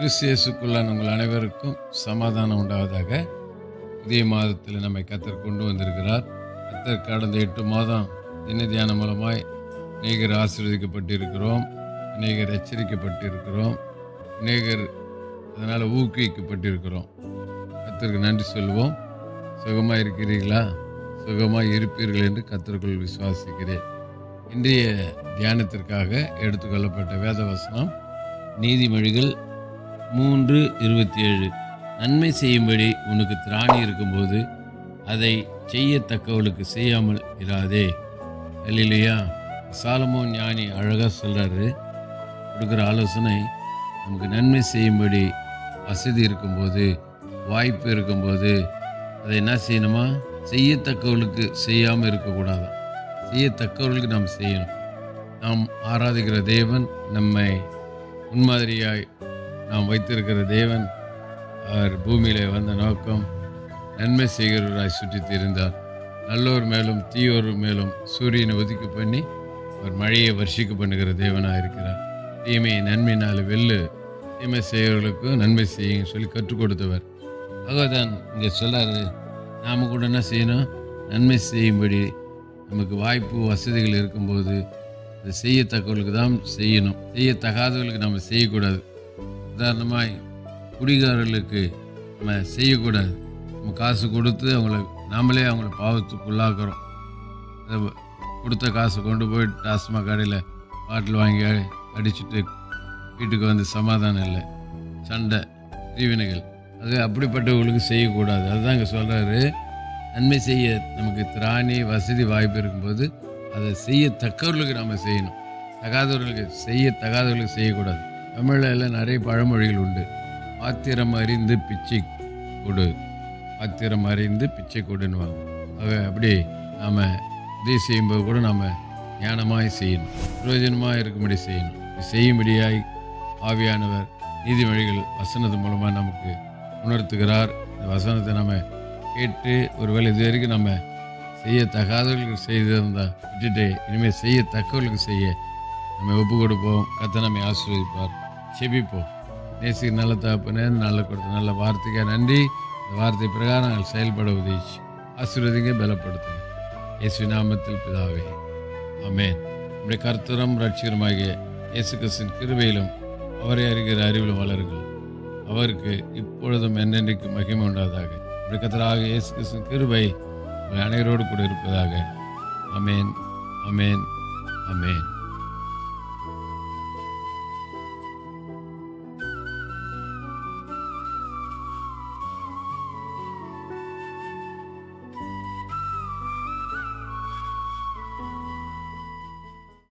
கிறிஸ்தியேசுக்குள்ளான உங்கள் அனைவருக்கும் சமாதானம் உண்டாவதாக புதிய மாதத்தில் நம்மை கத்தர் கொண்டு வந்திருக்கிறார். கத்தர் கடந்த எட்டு மாதம் தின தியானம் மூலமாய் அநேகர் ஆசீர்வதிக்கப்பட்டிருக்கிறோம் அநேகர் எச்சரிக்கப்பட்டிருக்கிறோம் அநேகர் அதனால் ஊக்குவிக்கப்பட்டிருக்கிறோம். கத்தருக்கு நன்றி சொல்லுவோம். சுகமாக இருக்கிறீர்களா? சுகமாக இருப்பீர்கள் என்று கத்தருக்குள் விசுவாசிக்கிறேன். இன்றைய தியானத்திற்காக எடுத்துக்கொள்ளப்பட்ட வேத வசனம் நீதிமொழிகள் மூன்று இருபத்தி ஏழு நன்மை செய்யும்படி உனக்கு திராணி இருக்கும்போது அதை செய்யத்தக்கவளுக்கு செய்யாமல் இராதே. இல்லையா சாலமோ ஞானி அழகாக சொல்கிறாரு கொடுக்குற ஆலோசனை நமக்கு நன்மை செய்யும்படி வசதி இருக்கும்போது வாய்ப்பு இருக்கும்போது அதை என்ன செய்யணுமா? செய்யத்தக்கவளுக்கு செய்யாமல் இருக்கக்கூடாதான். செய்யத்தக்கவர்களுக்கு நாம் செய்யணும். நாம் ஆராதிக்கிற தேவன் நம்மை முன்மாதிரியாய் நாம் வைத்திருக்கிற தேவன் அவர் பூமியிலே வந்த நோக்கம் நன்மை செய்கிறவராய் சுற்றித் இருந்தார் நல்லோர் மேலும் தீயோர் மேலும் சூரியனை ஒதுக்கி பண்ணி அவர் மழையை வர்ஷிக்க பண்ணுகிற தேவனாக இருக்கிறார். தீமையை நன்மையினால் வெல்லு தீமை செய்கிறவர்களுக்கும் நன்மை செய்யுங்க சொல்லி கற்றுக் கொடுத்தவர். ஆகதான் இங்கே சொல்லாரு நாம் கூட என்ன செய்யணும்? நன்மை செய்யும்படி நமக்கு வாய்ப்பு வசதிகள் இருக்கும்போது அதை செய்யத்தக்கவர்களுக்கு தான் செய்யணும். செய்யத்தகாதவர்களுக்கு நம்ம செய்யக்கூடாது. உதாரணமாய் குடிகாரர்களுக்கு நம்ம செய்யக்கூடாது. நம்ம காசு கொடுத்து அவங்கள நாமளே அவங்கள பாவத்துக்குள்ளாக்குறோம். கொடுத்த காசை கொண்டு போய் டாஸ்மாக கடையில் பாட்டில் வாங்கி அடிச்சுட்டு வீட்டுக்கு வந்து சமாதானம் இல்லை. சண்டை தீவினைகள் அது அப்படிப்பட்டவங்களுக்கு செய்யக்கூடாது. அதுதான் இங்கே சொல்கிறாரு நன்மை செய்ய நமக்கு திராணி வசதி வாய்ப்பு இருக்கும்போது அதை செய்யத்தக்கவர்களுக்கு நம்ம செய்யணும். தகாதவர்களுக்கு செய்ய தகாதவர்களுக்கு செய்யக்கூடாது. தமிழில் நிறைய பழமொழிகள் உண்டு. பாத்திரம் அறிந்து பிச்சை கொடு. பாத்திரம் அறிந்து பிச்சை கொடுன்னுவாங்க. ஆக அப்படி நாம் உதவி செய்யும்போது கூட நாம் ஞானமாய் செய்யணும். பிரயோஜனமாக இருக்கும்படி செய்யணும். செய்யும்படியாய் ஆவியானவர் நீதிமொழிகள் வசனத்து மூலமாக நமக்கு உணர்த்துகிறார். இந்த வசனத்தை நம்ம கேட்டு ஒருவேளை இது வரைக்கும் நம்ம செய்யத்தகாதவர்களுக்கு செய்திருந்தால் விட்டுட்டு இனிமேல் செய்யத்தக்கவர்களுக்கு செய்ய நம்ம ஒப்பு கொடுப்போம் கத்தை நம்மை ஆசீர்வதிப்பார். செபிப்போம். நேசிக்க நல்ல தகப்பனே நல்ல கொடுத்த நல்ல வார்த்தைக்காக நன்றி. இந்த வார்த்தை பிரகாரம் நாங்கள் செயல்பட உதவிச்சு ஆசீர்வதிங்க பலப்படுத்துங்க. இயேசு நாமத்தில் பிதாவே அமேன் நம்முடைய கர்த்தரும் ரட்சிகரமாகிய இயேசு கிறிஸ்தின் கிருபையிலும் அவரை அறிகிற அறிவிலும் வளருங்கள். அவருக்கு இப்பொழுதும் என்னென்றைக்கு மகிமை உண்டாதாக நம்முடைய கர்த்தராக இயேசு கிறிஸ்தின் கிருவை உங்கள் அனைவரோடு கூட இருப்பதாக. அமேன் அமேன் அமேன்